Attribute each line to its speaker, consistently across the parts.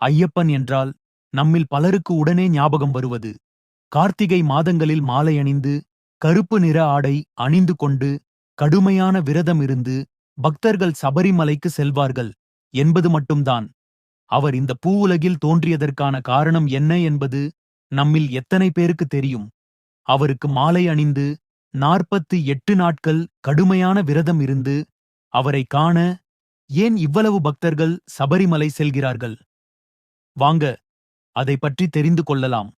Speaker 1: ஐயப்பன் என்றால் நம்மில் பலருக்கு உடனே ஞாபகம் வருவது. கார்த்திகை மாதங்களில் மாலை அணிந்து கருப்பு நிற ஆடை அணிந்து கொண்டு கடுமையான விரதம் இருந்து பக்தர்கள் சபரிமலைக்கு செல்வார்கள் என்பது மட்டும்தான். அவர் இந்த பூவுலகில் தோன்றியதற்கான காரணம் என்ன என்பது நம்மில் எத்தனை பேருக்கு தெரியும். அவருக்கு மாலை அணிந்து நாற்பத்து எட்டு நாட்கள் கடுமையான விரதம் இருந்து அவரை காண ஏன் இவ்வளவு பக்தர்கள் சபரிமலை செல்கிறார்கள்? வாங்க அதை பற்றி தெரிந்து கொள்ளலாம்.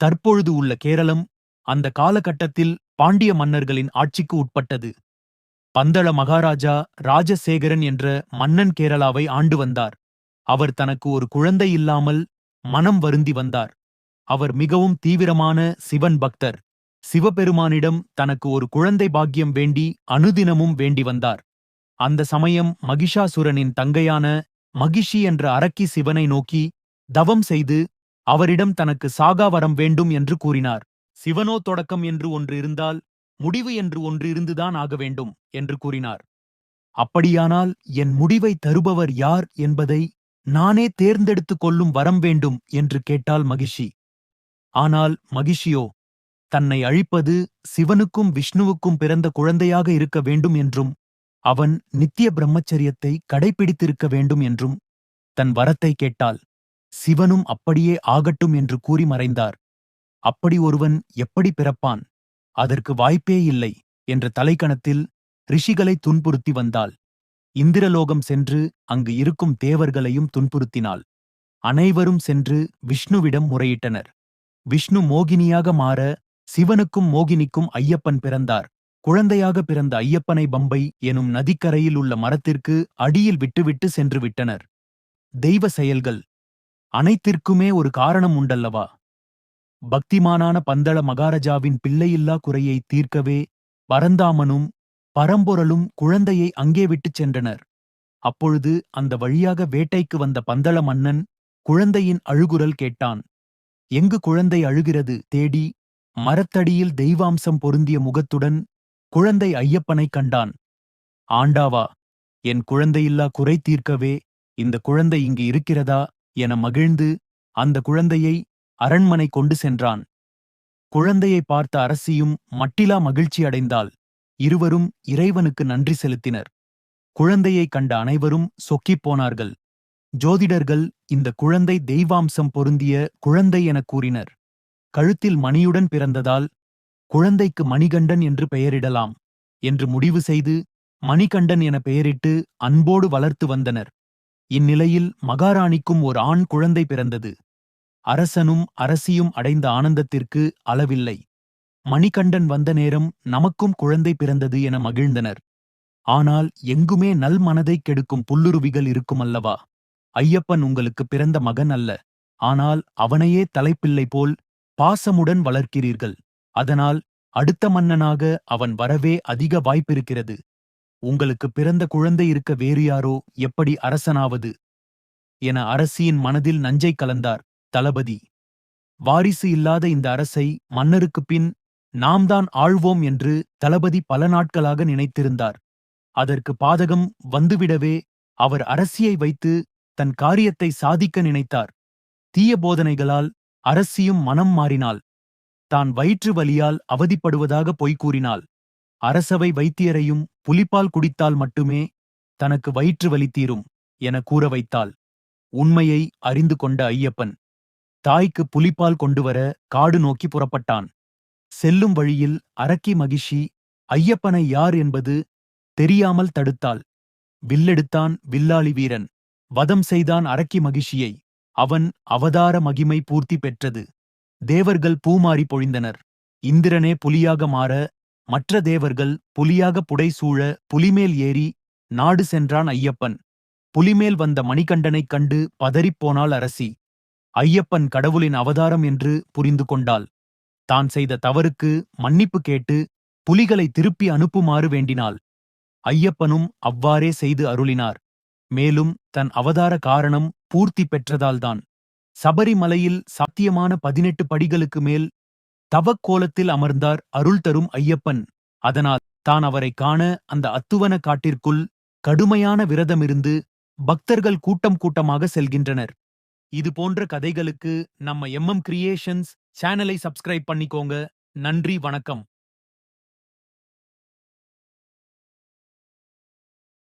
Speaker 1: தற்பொழுது உள்ள கேரளம் அந்த காலகட்டத்தில் பாண்டிய மன்னர்களின் ஆட்சிக்கு உட்பட்டது. பந்தள மகாராஜா ராஜசேகரன் என்ற மன்னன் கேரளாவை ஆண்டு வந்தார். அவர் தனக்கு ஒரு குழந்தை இல்லாமல் மனம் வருந்தி வந்தார். அவர் மிகவும் தீவிரமான சிவன் பக்தர். சிவபெருமானிடம் தனக்கு ஒரு குழந்தை பாக்கியம் வேண்டி அனுதினமும் வேண்டி வந்தார். அந்த சமயம் மகிஷாசுரனின் தங்கையான மகிஷி என்ற அரக்கி சிவனை நோக்கி தவம் செய்து அவரிடம் தனக்கு சாகா வரம் வேண்டும் என்று கூறினார். சிவனோ தொடக்கம் என்று ஒன்று இருந்தால் முடிவு என்று ஒன்று இருந்துதான் ஆக வேண்டும் என்று கூறினார். அப்படியானால் என் முடிவை தருபவர் யார் என்பதை நானே தேர்ந்தெடுத்துக் கொள்ளும் வரம் வேண்டும் என்று கேட்டாள் மகிஷி. ஆனால் மகிஷியோ தன்னை அழிப்பது சிவனுக்கும் விஷ்ணுவுக்கும் பிறந்த குழந்தையாக இருக்க வேண்டும் என்றும் அவன் நித்திய பிரம்மச்சரியத்தை கடைபிடித்திருக்க வேண்டும் என்றும் தன் வரத்தை கேட்டால் சிவனும் அப்படியே ஆகட்டும் என்று கூறி மறைந்தார். அப்படி ஒருவன் எப்படி பிறப்பான்? அதற்கு வாய்ப்பே இல்லை என்ற தலைக்கணத்தில் ரிஷிகளை துன்புறுத்தி வந்தாள். இந்திரலோகம் சென்று அங்கு இருக்கும் தேவர்களையும் துன்புறுத்தினாள். அனைவரும் சென்று விஷ்ணுவிடம் முறையிட்டனர். விஷ்ணு மோகினியாக மாற சிவனுக்கும் மோகினிக்கும் ஐயப்பன் பிறந்தார். குழந்தையாக பிறந்த ஐயப்பனை பம்பை எனும் நதிக்கரையில் உள்ள மரத்திற்கு அடியில் விட்டுவிட்டு சென்று விட்டனர் தெய்வ செயல்கள். அனைத்திற்குமே ஒரு காரணம் உண்டல்லவா? பக்திமானான பந்தள மகாராஜாவின் பிள்ளையில்லா குறையை தீர்க்கவே பரந்தாமனும் பரம்பொருளும் குழந்தையை அங்கே விட்டுச் சென்றனர். அப்பொழுது அந்த வழியாக வேட்டைக்கு வந்த பந்தள மன்னன் குழந்தையின் அழுகுரல் கேட்டான். எங்கு குழந்தை அழுகிறது? தேடி மரத்தடியில் தெய்வாம்சம் பொருந்திய முகத்துடன் குழந்தை ஐயப்பனைக் கண்டான். ஆண்டாவா என் குழந்தையில்லா குறை தீர்க்கவே இந்த குழந்தை இங்கு இருக்கிறதா? என மகிழ்ந்து அந்த குழந்தையை அரண்மனை கொண்டு சென்றான். குழந்தையை பார்த்த அரசியும் மட்டிலா மகிழ்ச்சி அடைந்தால் இருவரும் இறைவனுக்கு நன்றி செலுத்தினர். குழந்தையைக் கண்ட அனைவரும் சொக்கிப் போனார்கள். ஜோதிடர்கள் இந்த குழந்தை தெய்வாம்சம் பொருந்திய குழந்தை எனக் கூறினர். கழுத்தில் மணியுடன் பிறந்ததால் குழந்தைக்கு மணிகண்டன் என்று பெயரிடலாம் என்று முடிவு செய்து மணிகண்டன் என பெயரிட்டு அன்போடு வளர்த்து வந்தனர். இந்நிலையில் மகாராணிக்கும் ஒரு ஆண் குழந்தை பிறந்தது. அரசனும் அரசியும் அடைந்த ஆனந்தத்திற்கு அளவில்லை. மணிகண்டன் வந்த நேரம் நமக்கும் குழந்தை பிறந்தது என மகிழ்ந்தனர். ஆனால் எங்குமே நல் மனதைக் கெடுக்கும் புல்லுருவிகள் இருக்குமல்லவா? ஐயப்பன் உங்களுக்கு பிறந்த மகன் அல்ல. ஆனால் அவனையே தலைப்பிள்ளை போல் பாசமுடன் வளர்க்கிறீர்கள். அதனால் அடுத்த மன்னனாக அவன் வரவே அதிக வாய்ப்பிருக்கிறது. உங்களுக்கு பிறந்த குழந்தை இருக்க வேறு யாரோ எப்படி அரசனாவது? என அரசியின் மனதில் நஞ்சை கலந்தார் தளபதி. வாரிசு இல்லாத இந்த அரசை மன்னருக்குப் பின் நாம் தான் ஆழ்வோம் என்று தளபதி பல நாட்களாக நினைத்திருந்தார். அதற்கு பாதகம் வந்துவிடவே அவர் அரசியை வைத்து தன் காரியத்தை சாதிக்க நினைத்தார். தீய போதனைகளால் அரசியும் மனம் மாறினாள். தான் வயிற்று வலியால் அவதிப்படுவதாக பொய் கூறினாள். அரசவை வைத்தியரையும் புலிப்பால் குடித்தால் மட்டுமே தனக்கு வயிற்று வலி தீரும் என கூற வைத்தாள். உண்மையை அறிந்து கொண்ட ஐயப்பன் தாய்க்கு புலிப்பால் கொண்டுவர காடு நோக்கி புறப்பட்டான். செல்லும் வழியில் அரக்கி மகிஷி ஐயப்பனை யார் என்பது தெரியாமல் தடுத்தாள். வில்லெடுத்தான் வில்லாளி வீரன். வதம் செய்தான் அரக்கி மகிஷியை. அவன் அவதார மகிமை பூர்த்தி பெற்றது. தேவர்கள் பூமாரி பொழிந்தனர். இந்திரனே புலியாக மாற மற்ற தேவர்கள் புலியாக புடைசூழ புலிமேல் ஏறி நாடு சென்றான் ஐயப்பன். புலிமேல் வந்த மணிகண்டனைக் கண்டு பதறிப்போனாள் அரசி. ஐயப்பன் கடவுளின் அவதாரம் என்று புரிந்து கொண்டாள். தான் செய்த தவறுக்கு மன்னிப்பு கேட்டு புலிகளை திருப்பி அனுப்புமாறு வேண்டினாள். ஐயப்பனும் அவ்வாறே செய்து அருளினார். மேலும் தன் அவதார காரணம் பூர்த்தி பெற்றதால்தான். சபரிமலையில் சத்தியமான பதினெட்டு படிகளுக்கு மேல் தவக்கோலத்தில் அமர்ந்தார் அருள் தரும் ஐயப்பன். அதனால் தான் அவரை காண அந்த அத்துவன காட்டிற்குள் கடுமையான விரதமிருந்து பக்தர்கள் கூட்டம் கூட்டமாக செல்கின்றனர். இது போன்ற கதைகளுக்கு நம்ம எம்எம் கிரியேஷன்ஸ் சேனலை சப்ஸ்கிரைப் பண்ணிக்கோங்க. நன்றி வணக்கம்.